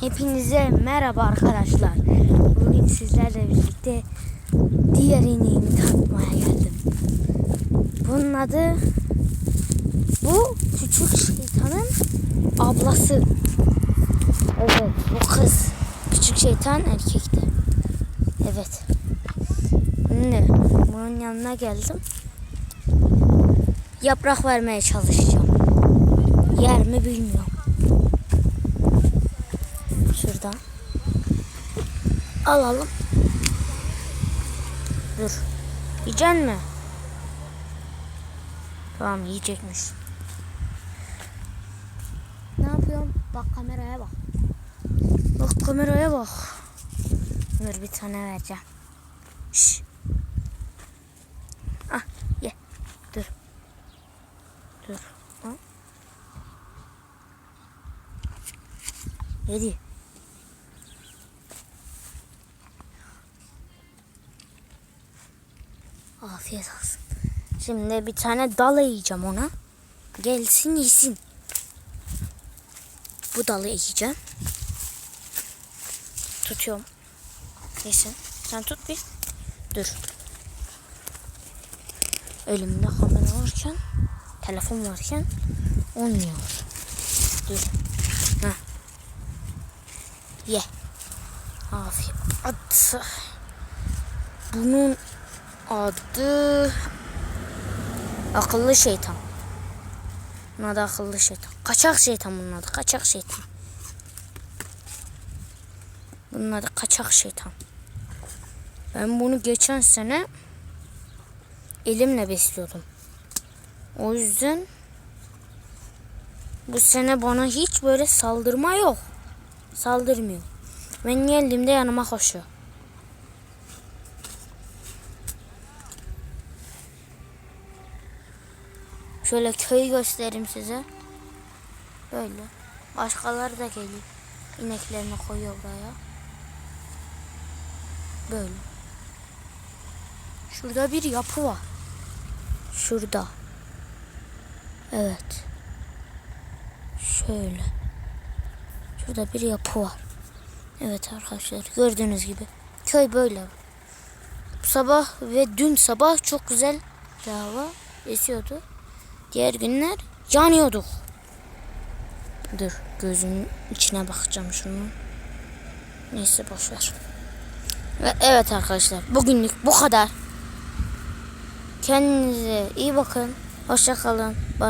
Hepinize merhaba arkadaşlar. Bugün sizlerle birlikte diğer ineğimi tanıtmaya geldim. Bunun adı bu küçük şeytanın ablası. Evet bu kız. Küçük şeytan erkekti. Evet. Şimdi bunun yanına geldim. Yaprak vermeye çalışacağım. Yer mi bilmiyorum. Şuradan. Alalım. Dur. Yiyecek mi? Tamam yiyecekmiş. Ne yapıyorum? Bak kameraya bak. Bak kameraya bak. Dur bir tane vereceğim. Şş. Ah ye. Dur. Dur. Al. Yedi. Afiyet olsun. Şimdi bir tane dal yiyeceğim ona. Gelsin yesin. Bu dalı yiyeceğim. Tutuyorum. Yesin. Sen tut bir. Dur. Elimde kamera varken, telefon varken olmuyor. Dur. Heh. Ye. Afiyet. At. Bunun adı akıllı şeytan. Bunun adı akıllı şeytan. Kaçak şeytan bunun adı. Kaçak şeytan. Bunun adı kaçak şeytan. Ben bunu geçen sene elimle besliyordum. O yüzden bu sene bana hiç böyle saldırma yok. Saldırmıyor. Ben geldiğimde yanıma koşuyor. Şöyle köyü göstereyim size. Böyle. Başkaları da geliyor. İneklerini koyuyor buraya. Böyle. Şurada bir yapı var. Şurada. Evet. Şöyle. Şurada bir yapı var. Evet arkadaşlar gördüğünüz gibi köy böyle. Bu sabah ve dün sabah çok güzel hava esiyordu. Diğer günler yanıyorduk. Dur gözümün içine bakacağım şunu. Neyse boşver. Ve evet arkadaşlar bugünlük bu kadar. Kendinize iyi bakın. Hoşça kalın. Bye.